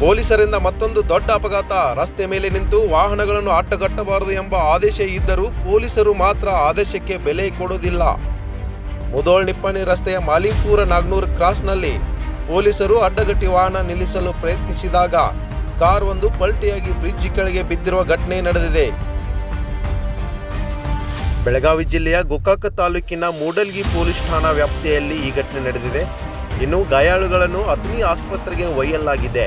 ಪೊಲೀಸರಿಂದ ಮತ್ತೊಂದು ದೊಡ್ಡ ಅಪಘಾತ. ರಸ್ತೆ ಮೇಲೆ ನಿಂತು ವಾಹನಗಳನ್ನು ಅಡ್ಡಗಟ್ಟಬಾರದು ಎಂಬ ಆದೇಶ ಇದ್ದರೂ ಪೊಲೀಸರು ಮಾತ್ರ ಆದೇಶಕ್ಕೆ ಬೆಲೆ ಕೊಡುವುದಿಲ್ಲ. ಮುದೋಳ್ ನಿಪ್ಪಣಿ ರಸ್ತೆಯ ಮಾಲಿಂಪುರ ನಾಗ್ನೂರ್ ಕ್ರಾಸ್ನಲ್ಲಿ ಪೊಲೀಸರು ಅಡ್ಡಗಟ್ಟಿ ವಾಹನ ನಿಲ್ಲಿಸಲು ಪ್ರಯತ್ನಿಸಿದಾಗ ಕಾರ್ ಒಂದು ಪಲ್ಟಿಯಾಗಿ ಬ್ರಿಡ್ಜ್ ಕೆಳಗೆ ಬಿದ್ದಿರುವ ಘಟನೆ ನಡೆದಿದೆ. ಬೆಳಗಾವಿ ಜಿಲ್ಲೆಯ ಗೋಕಾಕ ತಾಲೂಕಿನ ಮೂಡಲ್ಗಿ ಪೊಲೀಸ್ ಠಾಣಾ ವ್ಯಾಪ್ತಿಯಲ್ಲಿ ಈ ಘಟನೆ ನಡೆದಿದೆ. ಇನ್ನು ಗಾಯಾಳುಗಳನ್ನು ಅಗ್ನಿ ಆಸ್ಪತ್ರೆಗೆ ಒಯ್ಯಲಾಗಿದೆ.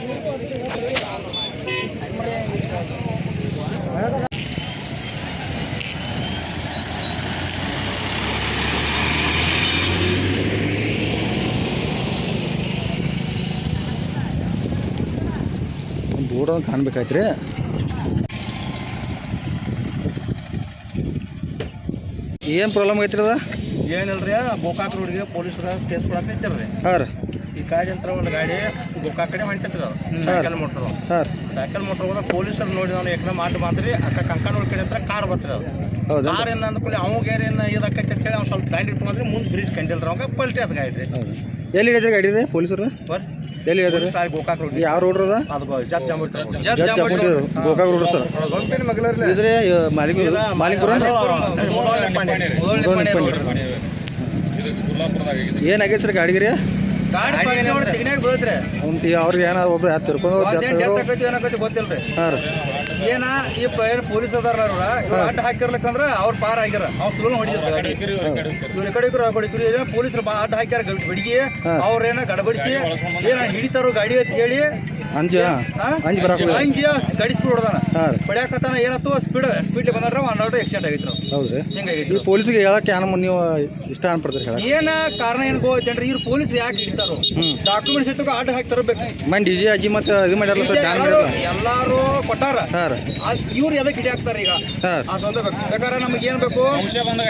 ಒಂದು ಕಾಣ್ಬೇಕಾಯ್ತು ರೀ ಏನು ಪ್ರಾಬ್ಲಮ್ ಐತ್ರಿ ಅದ? ಏನಿಲ್ರಿ ಗೋಕಾಕ್ ರೋಡ್ಗೆ ಪೊಲೀಸರ ಕೇಸ್ ಕೊಡಕ್ಕೆ ಹಚ್ಚಾರ್ರಿ ಹಾಂ ರೀ. ಈ ಅಂತ ಒಂದು ಗಾಡಿ ಗೋಕಾಕ್ ಕಡೆ ಹೊಂಟಿತ್ರಿ ಅದು ಸೈಕಲ್ ಮೋಟ್ರ್ ಹಾಂ ಸೈಕಲ್ ಮೋಟ್ರ್ ಹೋದ ಪೊಲೀಸರು ನೋಡಿ ನಾನು ಏಕದಮ್ ಮಾತು ಮಾತ್ರಿ ಅಕ್ಕ ಕಂಕನೂರ್ ಕಡೆ ಅಂತ ಕಾರ್ ಬತ್ರಿ ಅದು. ಕಾರ್ ಏನ ಅಂದ್ಕೊಳ್ಳಿ ಅವಾಗ ಏನು ಹೇಳಿ ಅಂತೇಳಿ ಅವ್ನು ಸ್ವಲ್ಪ ಬ್ಯಾಂಡ್ ಇಟ್ಕೊಂಡ್ರಿ ಮುಂದೆ ಬ್ರಿಡ್ಜ್ ಕಂಡಿಲ್ರಿ ಅವಾಗ ಪಲ್ಟಿ ಅದು ಗಾಡಿ ರೀ. ಎಲ್ಲಿ ಹಿಡಿದ್ರಿ ಗಾಡಿ ರೀ ಪೊಲೀಸರು? ಬರ್ ಎಲ್ಲಿ ಹಿಡಿದ್ರಿ ಗೋಕಾಕ್ ರೋಡ್. ಯಾವ ರೋಡ್ ಅದ ಗೋಕಾಕ್ ರೋಡ್ ಸರ್. ಇದ್ರೆ ಮಾಲಿಕ್ ಮಾಲಿಕ್ಪುರ ಏನಾಗೈತೆ ಸರ್ ಗಾಡಿಗೆ ರೀ ಅವ್ರಿಗೆ ಏನಾದ್ರು ಒಬ್ರು ಹತ್ತಿರ ತಿರ್ಕೊಂಡು ಗೊತ್ತಿಲ್ಲ ಹಾಂ ರೀ. ಏನ ಈ ಏನ್ ಪೊಲೀಸ್ ಅದಾರ ಅವ್ರ ಇವ್ರು ಅಡ್ಡ ಹಾಕಿರ್ಲಕ್ಕಂದ್ರ ಅವ್ರ ಪಾರ ಆಗ್ಯಾರ. ಅವ್ರ ಸುಳ್ಳು ಹೊಡಿಯತ್ತ ಗಾಡಿ ಇವ್ರ ಕಡೆ ಏನ ಪೊಲೀಸರು ಅಡ್ಡ ಹಾಕ್ಯಾರ ಬಿಡಿಗೆ ಅವ್ರ ಏನ ಗಡಬಡಿಸಿ ಏನ ಹಿಡಿತಾರೋ ಗಾಡಿ ಅಂತ ಹೇಳಿ ಅಂಜು ಅಂಜ ಅಂಜು ಬರಾಕ ಅಂಜಿ ಗಾಡಿ ಸ್ಪೀಡ್ ಹೊಡೆದಾನ ಹಾಂ ರೀ. ಬಡಿಯಾಕತ್ತಾನ ಏನತ್ತು ಸ್ಪೀಡ್ ಒನ್ ಬಂದ್ರ ಹನ್ನೆರಡು ಆಕ್ಸಿಡೆಂಟ್ ಆಗಿತ್ತು ಅವ್ರು. ಹೌದು ರೀ ಹಿಂಗಾಗೈತಿ ಈ ಪೊಲೀಸ್ಗೆ ಹೇಳಕ್ಕೆ ಏನು ನೀವು ಇಷ್ಟ ಅನ್ಪಡ್ತೀರಿ ಹೇಳಕ್ಕೆ? ಏನ ಕಾರಣ ಏನ್ ಗೊತ್ತೇನ್ರಿ ಇವ್ರು ಪೊಲೀಸ್ ಯಾಕೆ ಹಿಡಿತಾರೋ? ಡಾಕ್ಯುಮೆಂಟ್ಸ್ ಇತ್ತು ಆಟ ಹಾಕಿ ತರಬೇಕು. ಮನ್ ಡಿ ಜಿ ಅಜ್ಜಿ ಮತ್ತು ಇದು ಮಾಡ್ಯಾರಲ್ಲ ಸರ್ ಎಲ್ಲಾರು ಕೊಟ್ಟಾರ? ಸರ್ ಇವ್ರು ಎದಕ್ಕೆ ಹಿಡಿಯಾಕ್ತಾರ ಈಗ? ಹಾಂ ಆ ಸ್ವಂತ ಬೇಕು. ಬೇಕಾದ್ರೆ ನಮಗೆ ಏನು ಬೇಕು? ಸಂಶಯ ಬಂದ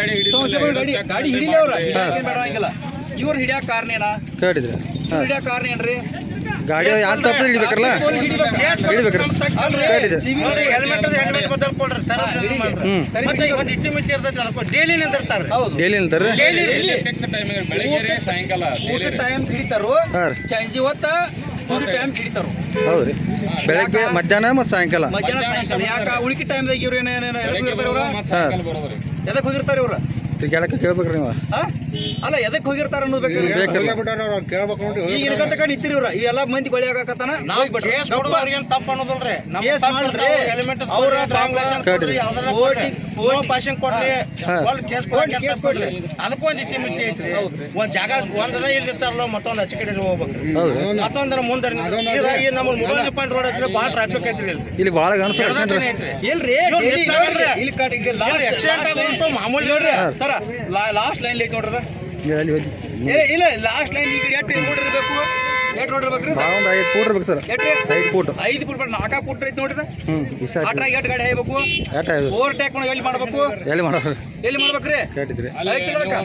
ಗಾಡಿ ಗಾಡಿ ಹಿಡಿಲಿ ಅವ್ರ. ಏನು ಬೇಡ ಆಗಿಲ್ಲ ಇವ್ರು ಹಿಡಿಯಾಕ ಕಾರಣ ಏನ? ಕೇಳಿದ್ರೆ. ಹಿಡಿಯಾಕ ಕಾರಣ ಏನ್ರಿ? ಗಾಡಿ ಯಾರು ತಪ್ಪು ಹಿಡಿಬೇಕಲ್ಲ. ಹಿಡಿಬೇಕ್ರಿ. ಅಲ್ಪ ಡೈಲಿ ನಿಂತಿರ್ತಾರೆ ಹೌದು. ಡೈಲಿ ನಿಂತಾರೆ ಡೈಲಿ ಊಟ ಟೈಮ್ ಹಿಡಿತಾರು. ಸಂಜೆ ಹೊತ್ತ ಟೈಮ್ ಹಿಡಿತಾರು. ಹೌದ್ರಿ ರೀ. ಬೆಳಗ್ಗೆ ಮಧ್ಯಾಹ್ನ ಮತ್ತು ಸಾಯಂಕಾಲ. ಮಧ್ಯಾಹ್ನ ಸಾಯಂಕಾಲ. ಯಾಕ? ಉಳಿಕೆ ಟೈಮ್ದಾಗ ಇವ್ರು ಏನೇನ ಎದಕ್ಕೆ ಹೋಗಿರ್ತಾರ ಇವ್ರ? ಎದಕ್ಕೆ ಹೋಗಿರ್ತಾರೆ ಇವ್ರ? ತಿರ್ಗಾಡಕ್ಕೆ ಕೇಳ್ಬೇಕ್ರಿ ನೀವು. ಹಾ? ಅಲ್ಲ ಎದಕ್ಕೆ ಹೋಗಿರ್ತಾರ ಅನ್ನೋದು ಈಗ ಇನ್ಕಂತಕ ನಿಂತಿರಿ ಇವ್ರ ಈ ಎಲ್ಲಾ ಮಂದಿ ಗೊಳಿ ಆಗಾಕತ್ತಾನ ನಾವು ಕೇಸ್ ಮಾಡ್ರಿ. ಅವ್ರ ಕೊಡ್ರಿ ಒಂದು ಕೇಸ್ ಕೊಡಕ್ಕೆ ಅಂತ ಕೊಡ್ರಿ ಅದಕ್ಕೂ ಒಂದು ಇತಿ ಮಿತಿ ಐತ್ರಿ ಒಂದ್ ಜಾಗ ಒಂದರ ಮತ್ತೊಂದು ಆಚೆ ಕಡೆ ಹೋಗ್ಬೇಕ್ರಿ ಮತ್ತೊಂದರ ಮುಂದೆ ಈ ನಮ್ಮ ಮೊಬೈಲ್ ರೋಡ್ ಐತ್ರಿ ಭಾಳ ಟ್ರಾಫಿಕ್ ಐತ್ರಿ ಇಲ್ಲಿ. ಭಾಳ ಗಣಸ ಇಲ್ರಿ ಕಾಟ್ ಮಾಮೂಲಿ ನೋಡ್ರಿ ಸರ ಲಾಸ್ಟ್ ಲೈನ್ ಐತಿ ನೋಡ್ರದ ಇಲ್ಲ ಲಾಸ್ಟ್ ಲೈನ್ ಈಗ ಎಷ್ಟು ರೋಡ್ ಇರ್ಬೇಕು ಎಷ್ಟು ರೋಡ್ ಇರ್ಬೇಕ್ರಿ ಭಾಳ ಒಂದು ಐದು ಫೂಟ್ ಇರ್ಬೇಕು ಸರ್. ಐದು ಫೂಟ್. ಐದು ಫುಟ್ ನಾಲ್ಕ ಫುಟ್ ಐತಿ ನೋಡ್ರಿ ಹ್ಞೂ ಇಷ್ಟ ಆಯ್ತು. ಅಟ್ರಾಗ ಎಷ್ಟು ಗಾಡಿ ಓವರ್ ಟೇಕ್ ಮಾಡಿ ಎಲ್ಲಿ ಮಾಡ್ಬೇಕು? ಎಲ್ಲಿ ಮಾಡೋರು? ಎಲ್ಲಿ ಮಾಡ್ಬೇಕ್ರಿ? ಕೇಳಿದ್ರಿ. ಐತಿ ಅದಕ್ಕ?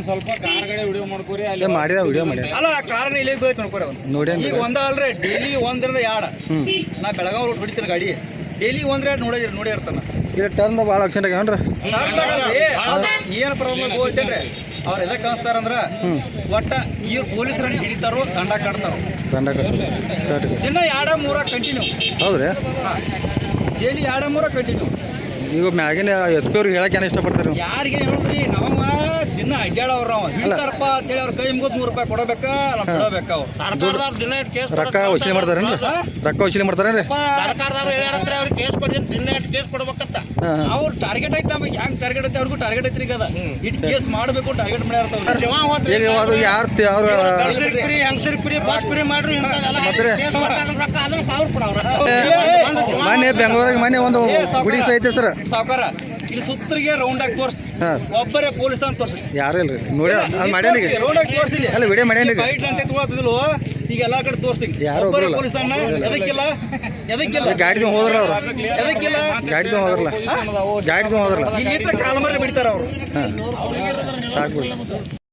ಅದೇ ಮಾಡಿದ ವಿಡಿಯೋ ಮಾಡಿ. ಅಲ್ಲ ಕಾರಣ ಇಲ್ಲಿ ಬೇಕು ನೋಡ್ಕೊರಿ ಅವ್ನು. ನೋಡೇನ್ರಿ ಈಗ ಒಂದ ಅಲ್ರಿ ಡೈಲಿ ಒಂದ್ರಿಂದ ಎರಡು. ಹ್ಞೂ ನಾ ಬೆಳಗಾವ್ ರೋಡ್ ಹೊಡಿತೀನಿ ಗಾಡಿ. ಡೈಲಿ ಒಂದ್ರ ನೋಡಿದ್ರಿ ನೋಡಿ ಇರ್ತಾನ ಇಲ್ಲಿ ಟರ್ನ್ ಭಾಳ ಆಕ್ಷನ್ ಏನು ಪ್ರಾಬ್ಲಮ್ ಹೋಗ್ತೇನ್ರಿ ಅವ್ರು ಎದಕ್ಕೆ ಕಳಿಸ್ತಾರಂದ್ರ ಒಟ್ಟ ಇವ್ರು ಪೊಲೀಸರನ್ನ ಹಿಡಿತಾರೋ ದಂಡ ಕಟ್ತಾರೋ. ತಂಡ ದಿನ ಎರಡ ಮೂರ ಕಂಟಿನ್ಯೂ ಹೌದ್ರಿ? ಡೈಲಿ ಎರಡ ಮೂರ ಕಂಟಿನ್ಯೂ ಈಗ ಮ್ಯಾಗಿನ ಎಸ್ ಪಿ ಅವ್ರಿಗೆ ಹೇಳಕ್ಕೆ ಏನು ಇಷ್ಟಪಡ್ತಾರೆ ಯಾರಿಗೇನು ಯಾರಿಗೆ ಹೇಳಿದ್ರಿ? ನಾವ ದಿನ ಅಡ್ಡಾಡವ್ರ ಅವ ಅಂತ ಹೇಳಿ ಅವ್ರ ಕೈ ಮುಗಿದ್ ನೂರು ರೂಪಾಯಿ ಕೊಡಬೇಕಾ? ನಾವು ಕೊಡಬೇಕ ಅವ್ರು? ಸರ್ಕಾರದವ್ರು ದಿನ ಇಟ್ಟು ಕೇಸ್ ರೊಕ್ಕ ವಸೂಲಿ ಮಾಡ್ತಾರ ರೊಕ್ಕ ವಸೂಲಿ ಮಾಡ್ತಾರ ಸರ್ಕಾರದವ್ರು ಹೇಳ್ಯಾರಂದ್ರೆ ಅವ್ರಿಗೆ ಕೇಸ್ ಕೊಡಿ ದಿನ ಎಷ್ಟು ಕೇಸ್ ಕೊಡ್ಬೇಕಂತ. ಅವ್ರ ಟಾರ್ಗೆಟ್ ಐತೆ ನಮಗೆ. ಹೆಂಗ್ ಟಾರ್ಗೆಟ್ ಐತೆ ಅವ್ರಿಗೂ ಟಾರ್ಗೆಟ್ ಐತ್ರಿ ಈಗ ಅದ. ಇಟ್ ಕೇಸ್ ಮಾಡಬೇಕು ಟಾರ್ಗೆಟ್ ಮಾಡ್ಯಾರ ಜೀವ ಹೋತ್ರಿ. ಈಗ ಅದು ಯಾರು ಅವ್ರು ಗಂಡಸ್ರಿಗೆ ಫ್ರೀ ಹೆಂಗಸ್ರಿಗೆ ಫ್ರೀ ಬಸ್ ಫ್ರೀ ಮಾಡ್ರಿ ಇಂಥದ್ದೆಲ್ಲ ಮತ್ತೆ? ಕೇಸ್ ಕೊಟ್ಟಾಗ ರೊಕ್ಕ ಅದನ್ನ ಪಾವರ್ ಕೊಡವ್ರ ಮೊನ್ನೆ ಬೆಂಗಳೂರಿಗೆ ಮೊನ್ನೆ ಒಂದು ಗುಡಿ ಐತೆ ಸರ್. ಸಾವುಕಾರ. ಇಲ್ಲಿ ಸುತ್ತರಿಗೆ ರೌಂಡ್ ಆಗಿ ತೋರ್ಸ್. ಒಬ್ಬರೇ ಪೊಲೀಸ್ ಅಂತ ತೋರ್ಸಿ. ಯಾರು ಇಲ್ರಿ? ನೋಡಿ ಮಾಡ್ಯಾನ ರೌಂಡ್ ಆಗಿ ತೋರಿಸಿ ಅಲ್ಲ ವಿಡಿಯೋ ಮಾಡ್ಯಾನ ಈಗ ಅಂತ ತೊಗೊಳತ್ತಿದ್ಲು ಈಗ ಎಲ್ಲಾ ಕಡೆ ತೋರ್ಸಿ. ಯಾರು ಒಬ್ಬರೇ. ಪೊಲೀಸ್ ತಾನ ಎದಕ್ಕಿಲ್ಲ? ಎದಕ್ಕಿಲ್ಲ? ಗಾಡಿ ತೊಗೊಂಡ್ ಹೋದ್ರಲ್ಲ ಅವ್ರು. ಎದಕ್ಕಿಲ್ಲ? ಗಾಡಿ ತೊಗೊಂಡ್ ಹೋದ್ರಲ್ಲ. ಗಾಡಿ ತೊಗೊಂಡ್ ಹೋದ್ರಲ್ಲ. ಇಲ್ಲಿ ಕಾಲಮರೆ ಬಿಡ್ತಾರ ಅವ್ರು. ಸಾಕು